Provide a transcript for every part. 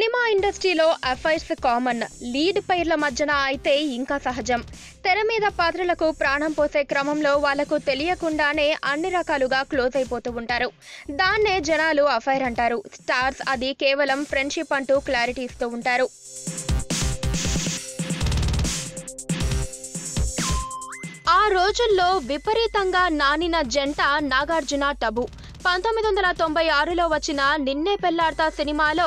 Cinema ఇండస్ట్రీలో affairs common lead పైర్ల మధ్యన అయితే ఇంకా సహజం. తెర మీద పాత్రలకు ప్రాణం పోసే క్రమంలో వాళ్ళకు తెలియకుండానే అన్ని రకాలుగా క్లోజ్ అయిపోతూ ఉంటారు. దాన్నే జనాలు అఫైర్ అంటారు. స్టార్స్ అది కేవలం ఫ్రెండ్షిప్ అంటూ క్లారిటీ ఇస్తూ ఉంటారు. ఆ రోజుల్లో విపరీతంగా నానిన జంట నాగార్జున టబు. పంతొమ్మిది వందల తొంభై ఆరులో వచ్చిన నిన్నే పెళ్ళాడతా సినిమాలో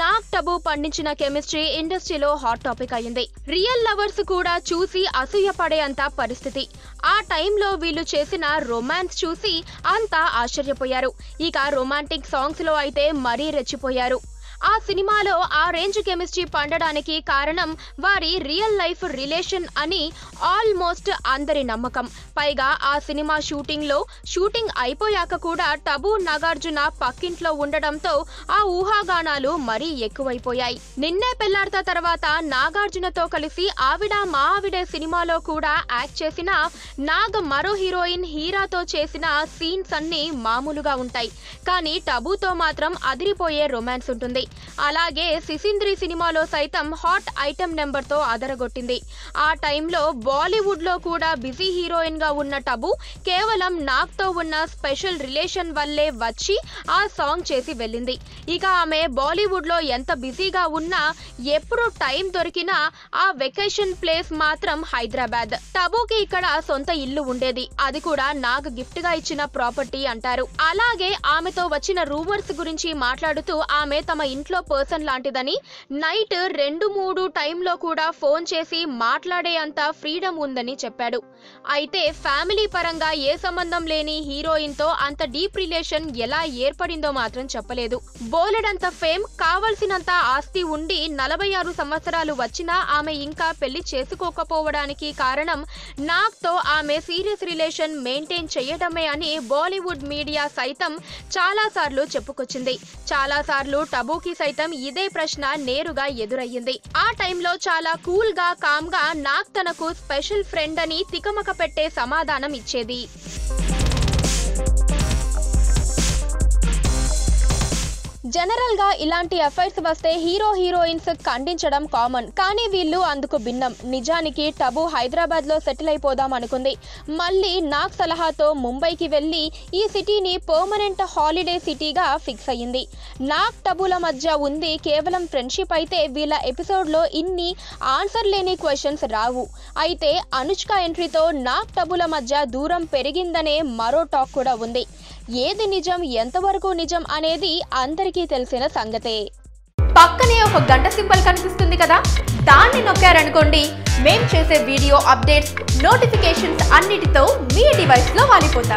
నాగ్ టబు పండించిన కెమిస్ట్రీ ఇండస్ట్రీలో హాట్ టాపిక్ అయింది. రియల్ లవర్స్ కూడా చూసి అసూయ పడేంత పరిస్థితి. ఆ టైంలో వీళ్ళు చేసిన రొమాన్స్ చూసి అంతా ఆశ్చర్యపోయారు. ఇక రొమాంటిక్ సాంగ్స్లో అయితే మరీ రెచ్చిపోయారు. ఆ సినిమాలో ఆ రేంజ్ కెమిస్ట్రీ పండడానికి కారణం వారి రియల్ లైఫ్ రిలేషన్ అని ఆల్మోస్ట్ అందరి నమ్మకం. పైగా ఆ సినిమా షూటింగ్లో షూటింగ్ అయిపోయాక కూడా టబు నాగార్జున పక్కింట్లో ఉండడంతో ఆ ఊహాగానాలు మరీ ఎక్కువైపోయాయి. నిన్నే పెళ్ళాడతా తర్వాత నాగార్జునతో కలిసి ఆవిడ మా ఆవిడే సినిమాలో కూడా యాక్ట్ చేసిన నాగ్ మరో హీరోయిన్ హీరాతో చేసిన సీన్స్ అన్ని మామూలుగా ఉంటాయి. కానీ టబుతో మాత్రం అదిరిపోయే రొమాన్స్ ఉంటుంది. అలాగే సిసింద్రి సినిమాలో సైతం హాట్ ఐటెం నెంబర్తో అదరగొట్టింది. ఆ టైంలో బాలీవుడ్లో కూడా బిజీ హీరోయిన్గా ఉన్న టబు కేవలం నాగ్తో ఉన్న స్పెషల్ రిలేషన్ వల్లే వచ్చి ఆ సాంగ్ చేసి వెళ్ళింది. ఇక ఆమె బాలీవుడ్లో ఎంత బిజీగా ఉన్నా ఎప్పుడు టైం దొరికినా ఆ వెకేషన్ ప్లేస్ మాత్రం హైదరాబాద్. టబుకి ఇక్కడ సొంత ఇల్లు ఉండేది. అది కూడా నాగ్ గిఫ్ట్గా ఇచ్చిన ప్రాపర్టీ అంటారు. అలాగే ఆమెతో వచ్చిన రూమర్స్ గురించి మాట్లాడుతూ ఆమె తమ ఇంట్లో పర్సన్ లాంటిదని నైట్ రెండు మూడు టైంలో కూడా ఫోన్ చేసి మాట్లాడే అంత ఫ్రీడమ్ ఉందని చెప్పాడు. అయితే ఫ్యామిలీ పరంగా ఏ సంబంధం లేని హీరోయిన్తో అంత డీప్ రిలేషన్ ఎలా ఏర్పడిందో మాత్రం చెప్పలేదు. బోలెడంత ఫేమ్ కావలసినంత ఆస్తి ఉండి నలభై ఆరు సంవత్సరాలు వచ్చినా ఆమె ఇంకా పెళ్ళి చేసుకోకపోవడానికి కారణం నాగ్తో ఆమె సీరియస్ రిలేషన్ మెయింటైన్ చేయడమే అని బాలీవుడ్ మీడియా సైతం చాలా సార్లు చెప్పుకొచ్చింది. చాలా సార్లు కి సైతం ఇదే ప్రశ్న నేరుగా ఎదురయ్యింది. ఆ టైంలో చాలా కూల్గా కామ్గా నాగ్ తనకు స్పెషల్ ఫ్రెండ్ అని తికమక పెట్టే సమాధానం ఇచ్చేది. జనరల్గా ఇలాంటి ఎఫైర్స్ వస్తే హీరో హీరోయిన్స్ ఖండించడం కామన్. కానీ వీళ్ళు అందుకు భిన్నం. నిజానికి టబు హైదరాబాద్లో సెటిల్ అయిపోదాం అనుకుంది. మళ్ళీ నాగ్ సలహాతో ముంబైకి వెళ్ళి ఈ సిటీని పర్మనెంట్ హాలిడే సిటీగా ఫిక్స్ అయ్యింది. నాగ్ టబుల మధ్య ఉంది కేవలం ఫ్రెండ్షిప్ అయితే వీళ్ళ ఎపిసోడ్లో ఇన్ని ఆన్సర్ లేని క్వశ్చన్స్ రావు. అయితే అనుష్క ఎంట్రీతో నాగ్ టబుల మధ్య దూరం పెరిగిందనే మరో టాక్ కూడా ఉంది. ఏది నిజం ఎంతవరకు నిజం అనేది అందరికీ తెలిసిన సంగతే. పక్కనే ఒక గంట సింబల్ కనిపిస్తుంది కదా? దాన్ని నొక్కారనుకోండి మేం చేసే వీడియో అప్డేట్స్ నోటిఫికేషన్స్ అన్నిటితో మీ డివైస్లో వాలిపోతాం.